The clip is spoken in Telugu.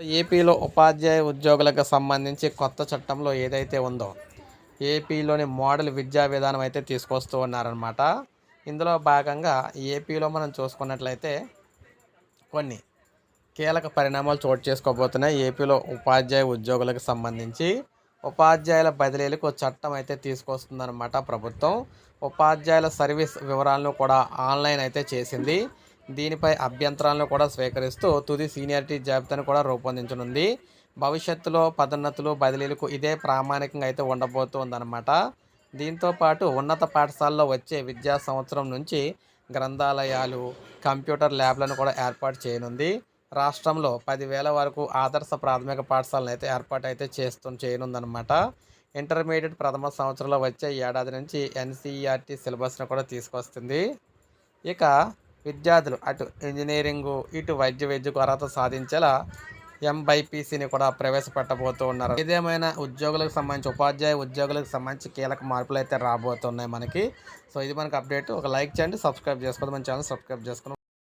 ఏపీలో ఉపాధ్యాయ ఉద్యోగులకు సంబంధించి కొత్త చట్టంలో ఏదైతే ఉందో ఏపీలోని మోడల్ విద్యా విధానం అయితే తీసుకొస్తూ ఉన్నారనమాట ఇందులో భాగంగా ఏపీలో మనం చూసుకున్నట్లయితే కొన్ని కీలక పరిణామాలు చోటు చేసుకోబోతున్నాయి. ఏపీలో ఉపాధ్యాయ ఉద్యోగులకు సంబంధించి ఉపాధ్యాయుల బదిలీలకు చట్టం అయితే తీసుకొస్తుందన్నమాట ప్రభుత్వం. ఉపాధ్యాయుల సర్వీస్ వివరాలను కూడా ఆన్లైన్ అయితే చేసింది. దీనిపై అభ్యంతరాలను కూడా స్వీకరిస్తూ తుది సీనియారిటీ జాబితాను కూడా రూపొందించనుంది. భవిష్యత్తులో పదోన్నతులు బదిలీలకు ఇదే ప్రామాణికంగా అయితే ఉండబోతుందన్నమాట. దీంతో పాటు ఉన్నత పాఠశాలలో వచ్చే విద్యా సంవత్సరం నుంచి గ్రంథాలయాలు కంప్యూటర్ ల్యాబ్లను కూడా ఏర్పాటు చేయనుంది. రాష్ట్రంలో పదివేల వరకు ఆదర్శ ప్రాథమిక పాఠశాలను అయితే ఏర్పాటు అయితే చేస్తూ చేయనుందనమాట ఇంటర్మీడియట్ ప్రథమ సంవత్సరంలో వచ్చే ఏడాది నుంచి ఎన్సీఈఆర్టీ సిలబస్ను కూడా తీసుకొస్తుంది. ఇక విద్యార్థులు అటు ఇంజనీరింగు ఇటు వైద్య విద్యకు అర్హత సాధించేలా ఎంబైపీసీని కూడా ప్రవేశపెట్టబోతూ ఉన్నారు. ఏదేమైనా ఉద్యోగులకు సంబంధించి ఉపాధ్యాయ ఉద్యోగులకు సంబంధించి కీలక మార్పులు అయితే రాబోతున్నాయి మనకి. సో ఇది మనకి అప్డేట్. ఒక లైక్ చేయండి సబ్స్క్రైబ్ చేసుకోండి మన ఛానల్ సబ్స్క్రైబ్ చేసుకుని